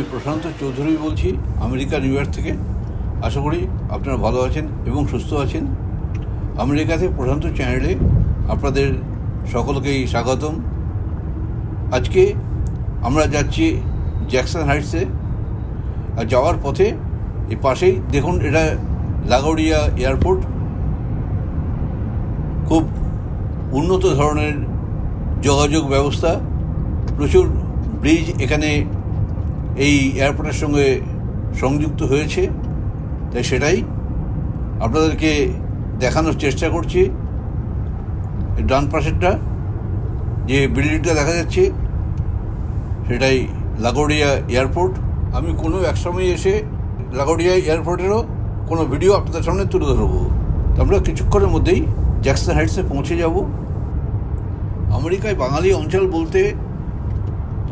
আমি প্রশান্ত চৌধুরী বলছি, America, new York থেকে। আশা করি আপনারা ভালো আছেন এবং সুস্থ আছেন। আমেরিকাতে প্রশান্ত চ্যানেলে আপনাদের সকলকেই স্বাগতম। আজকে আমরা যাচ্ছি জ্যাকসন হাইটসে। আর যাওয়ার পথে এই পাশেই দেখুন, এটা লাগোড়িয়া এয়ারপোর্ট। খুব উন্নত ধরনের যোগাযোগ ব্যবস্থা। প্রচুর ব্রিজ এখানে এই এয়ারপোর্টের সঙ্গে সংযুক্ত হয়েছে, তাই সেটাই আপনাদেরকে দেখানোর চেষ্টা করছি। ডান পাশেরটা, যে বিল্ডিংটা দেখা যাচ্ছে, সেটাই লাগোড়িয়া এয়ারপোর্ট আমি কোনো এক সময় এসে লাগোড়িয়া এয়ারপোর্টেরও কোনো ভিডিও আপনাদের সামনে তুলে ধরবো। আমরা কিছুক্ষণের মধ্যেই জ্যাকসন হাইটসে পৌঁছে যাব। আমেরিকায় বাঙালি অঞ্চল বলতে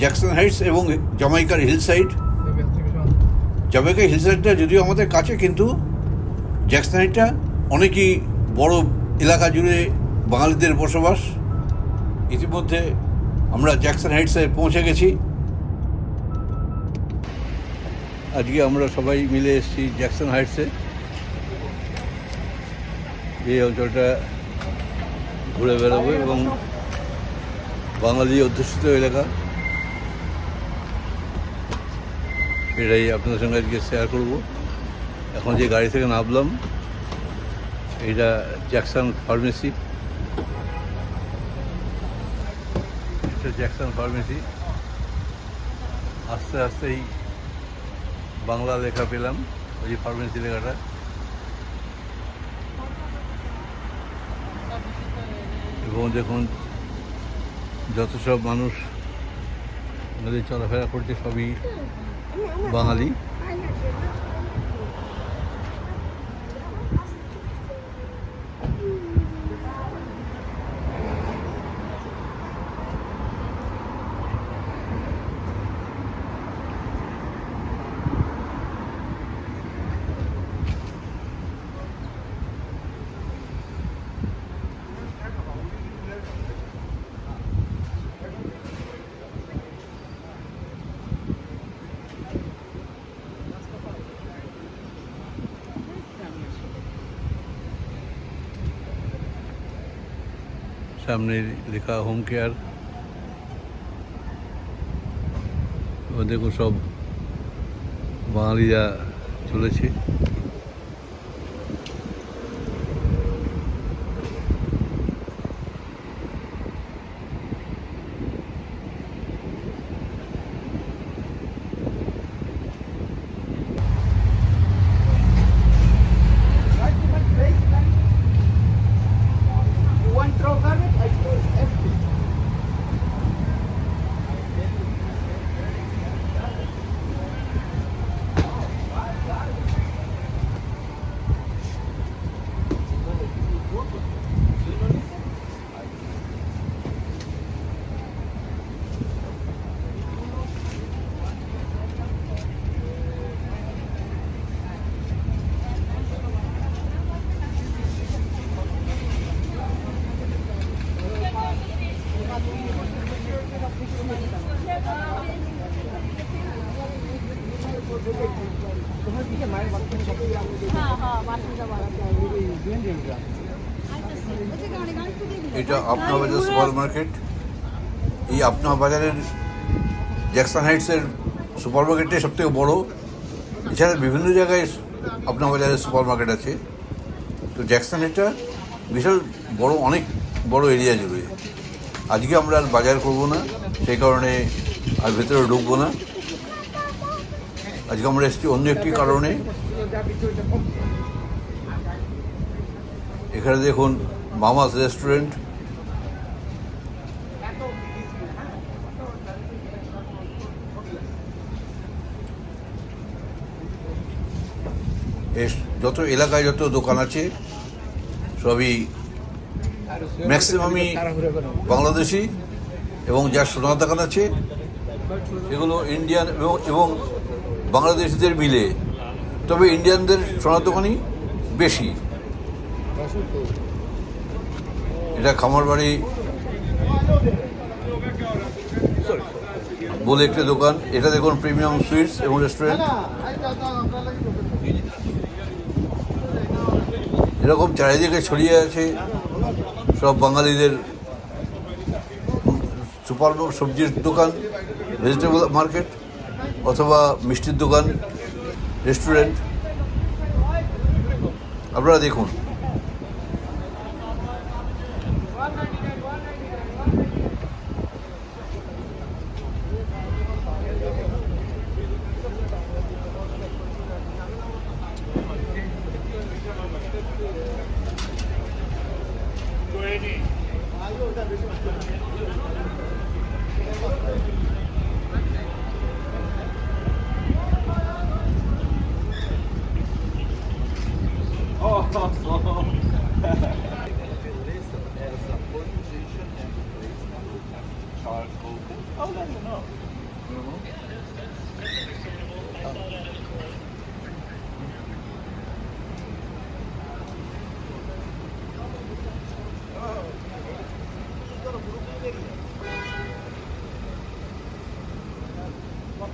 জ্যাকসন হাইটস এবং জামাইকার হিল সাইড জামাইকার হিল সাইডটা যদিও আমাদের কাছে, কিন্তু জ্যাকসন হাইটটা অনেকই বড় এলাকা জুড়ে বাঙালিদের বসবাস। ইতিমধ্যে আমরা জ্যাকসন হাইটসে পৌঁছে গেছি। আজকে আমরা সবাই মিলে এসেছি জ্যাকসন হাইটসে এই অঞ্চলটা ঘুরে বেড়াবো এবং বাঙালি অধ্যুষিত এলাকা। সেটাই আপনাদের সঙ্গে আজকে শেয়ার করব। এখন যে গাড়ি থেকে নামলাম, এইটা জ্যাকসন ফার্মেসি এটা জ্যাকসন ফার্মেসি আস্তে আস্তেই বাংলা লেখা পেলাম, ওই যে ফার্মেসি লেখাটা। এবং দেখুন, যত সব মানুষ আমাদের চলাফেরা করছে, সবই বাঙালি সামনে লেখা হোম কেয়ার দেখুন সব বাঙালিরা চলেছে। এটা আপনা বাজার সুপার মার্কেট এই আপনা বাজারের জ্যাকসন হাইটসের সুপার মার্কেটটাই সব থেকে বড়ো। এছাড়া বিভিন্ন জায়গায় আপনা বাজারের সুপার মার্কেট আছে। তো জ্যাকসন হাইটটা বিশাল বড়, অনেক বড় এরিয়া জুড়ে। আজকে আমরা আর বাজার করব না, সেই কারণে আর ভেতরে ঢুকবো না। আজকে আমরা এসেছি অন্য একটি কারণে। এখানে দেখুন মামাস রেস্টুরেন্ট এস যত এলাকায় যত দোকান আছে, সবই ম্যাক্সিমামই বাংলাদেশি এবং যার সোনার দোকান আছে এগুলো ইন্ডিয়ান এবং এবং বাংলাদেশিদের মিলে। তবে ইন্ডিয়ানদের সোনার দোকানই বেশি। এটা খামার বাড়ি বলে একটা দোকান। এটা দেখুন প্রিমিয়াম সুইটস এবং রেস্টুরেন্ট এরকম চারিদিকে ছড়িয়ে আছে। সব বাঙালিদের সুপার সবজির দোকান ভেজিটেবল মার্কেট অথবা মিষ্টির দোকান রেস্টুরেন্ট আপনারা দেখুন।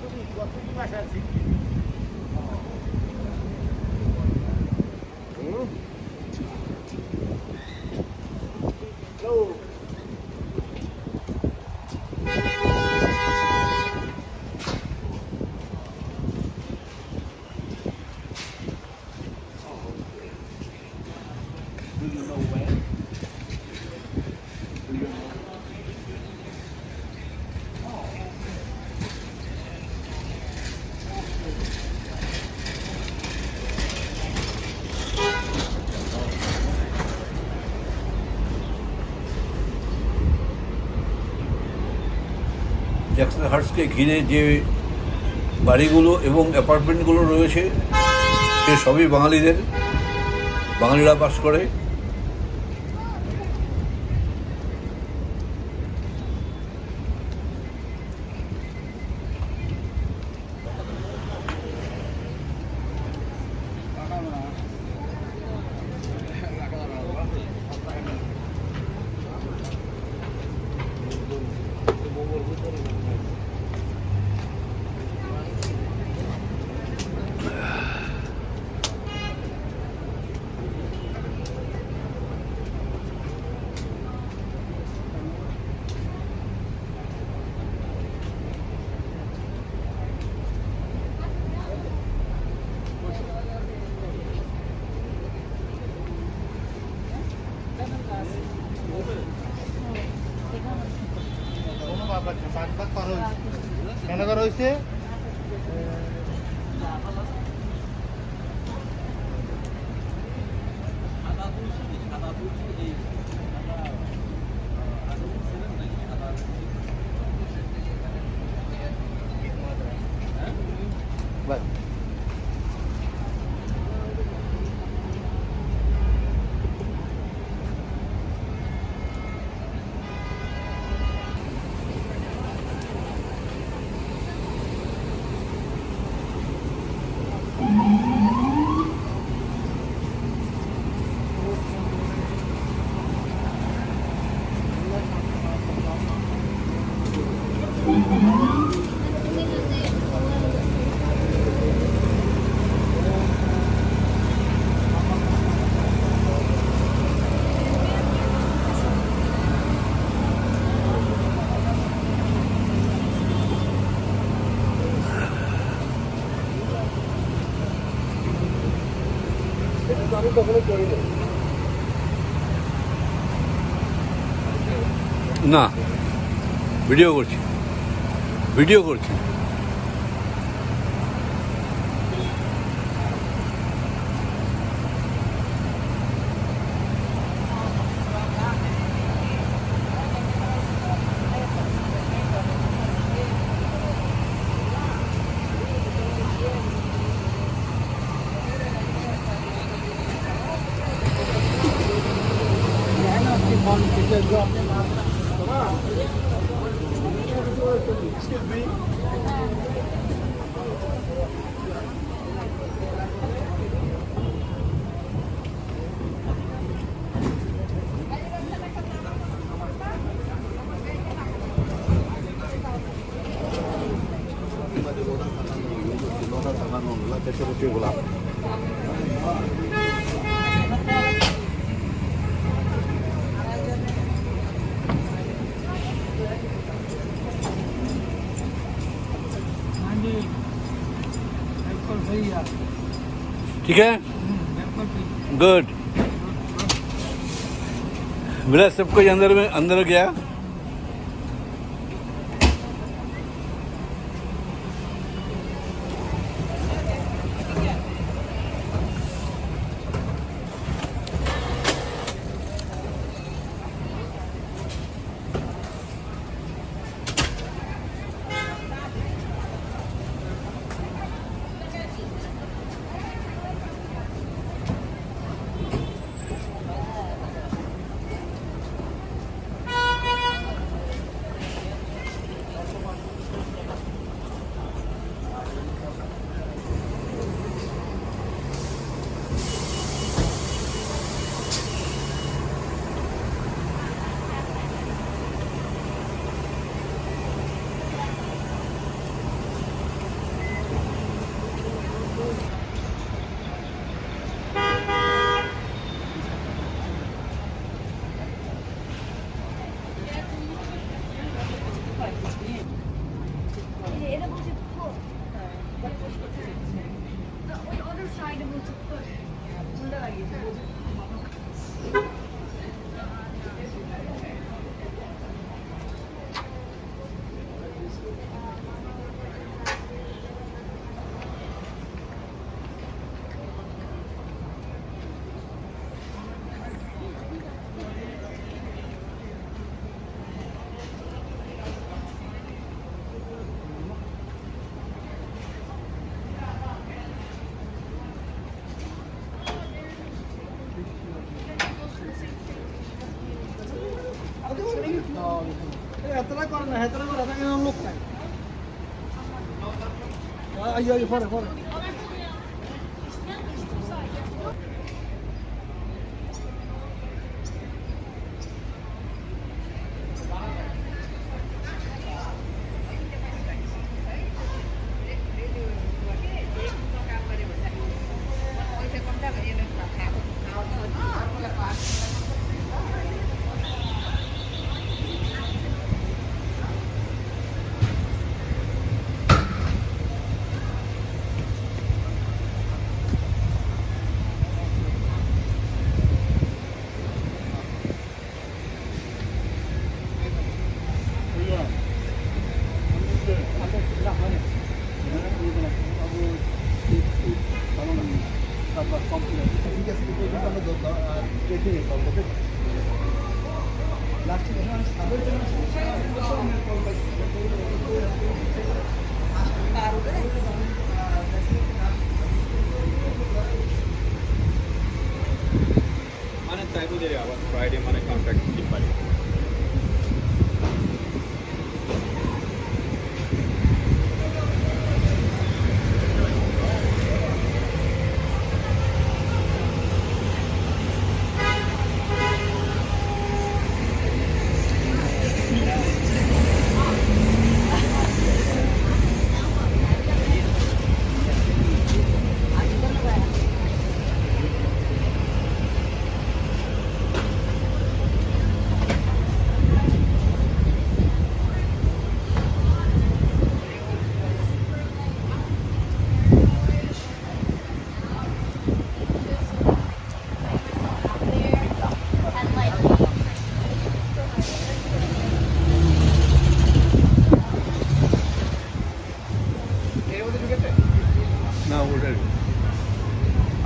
我跟你说，最近一段时间谁？জ্যাকসন হার্টসকে ঘিরে যে বাড়িগুলো এবং অ্যাপার্টমেন্টগুলো রয়েছে সে সবই বাঙালিদের বাঙালিরা বাস করে। না ভিডিও করছি। ভিডিও করছি। Yeah. ठीक है? गुड बेटा सबको अंदर में अंदर गया। ಆಗಿರ್ಬೋದು 哎呀，你快点，快点。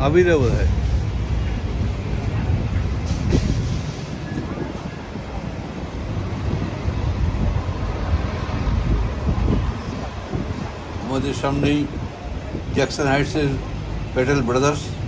अभी तो है। मोदी सामने Jackson Heights Patel brothers.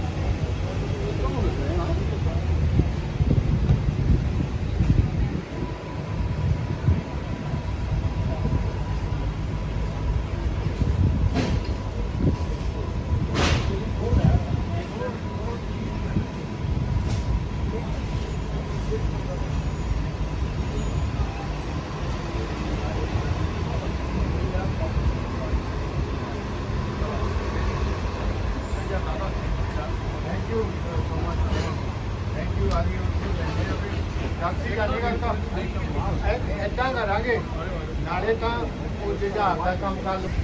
Tidak, 干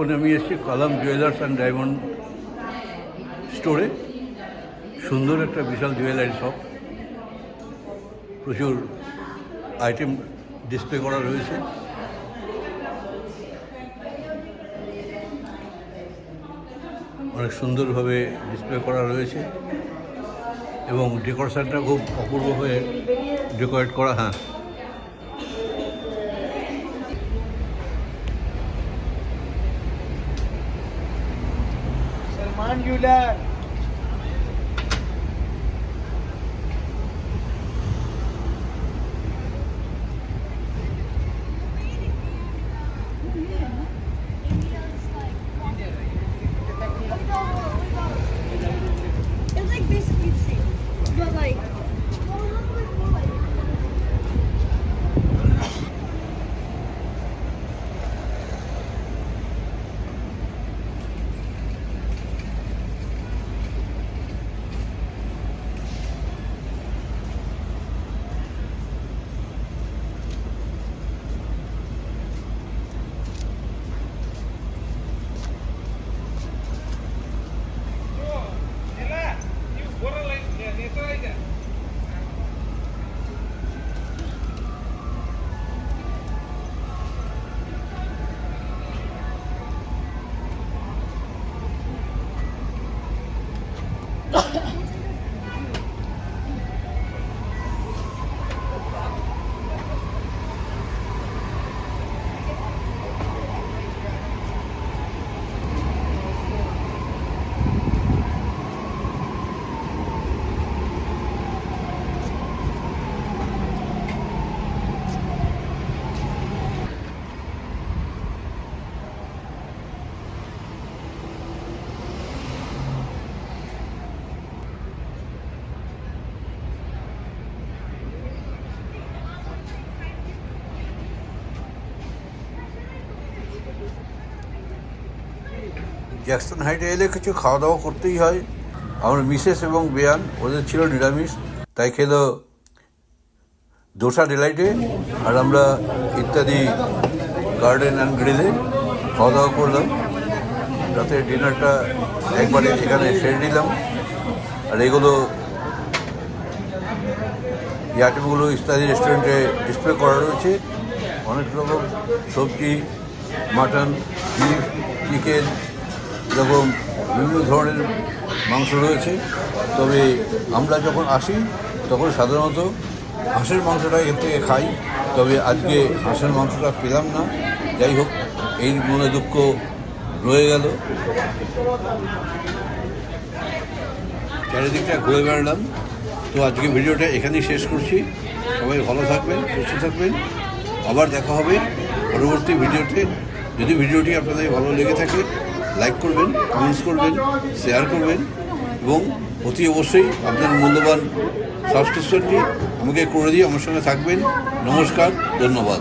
এখন আমি এসেছি কলাম জুয়েলার্স অ্যান্ড ডায়মন্ড স্টোরে সুন্দর একটা বিশাল জুয়েলারি শপ প্রচুর আইটেম ডিসপ্লে করা রয়েছে। অনেক সুন্দরভাবে ডিসপ্লে করা রয়েছে। এবং ডেকোরেশনটা খুব অপূর্ব হয়ে ডেকোরেট করা হ্যাঁ। Teşekkürler. জ্যাকসন হাইটে এলে কিছু খাওয়া দাওয়া করতেই হয়। আমার মিসেস এবং বেয়ান, ওদের ছিল নিরামিষ, তাই খেলো দোসা ডেলাইটে, আর আমরা ইত্যাদি গার্ডেন অ্যান্ড গ্রিলে খাওয়া দাওয়া করলাম। রাতের ডিনারটা একবারে এখানে সেরে নিলাম। আর এগুলো এই আইটেমগুলো ইত্যাদি রেস্টুরেন্টে ডিসপ্লে করা রয়েছে। অনেক রকম সবজি, মাটন, বিফ, চিকেন এরকম বিভিন্ন ধরনের মাংস রয়েছে। তবে আমরা যখন আসি, তখন সাধারণত হাঁসের মাংসটা এর থেকে খাই। তবে আজকে হাঁসের মাংসটা পেলাম না। যাই হোক এই মনে দুঃখ রয়ে গেল। চারিদিকটা ঘুরে বেড়ালাম। তো আজকে ভিডিওটা এখানেই শেষ করছি। সবাই ভালো থাকবেন, সুস্থ থাকবেন। আবার দেখা হবে পরবর্তী ভিডিওতে। যদি ভিডিওটি আপনাদের ভালো লেগে থাকে লাইক করবেন কমেন্টস করবেন শেয়ার করবেন এবং অতি অবশ্যই আপনার মূল্যবান সাবস্ক্রিপশনটি আমাকে করে দিয়ে আমার সঙ্গে থাকবেন। নমস্কার, ধন্যবাদ।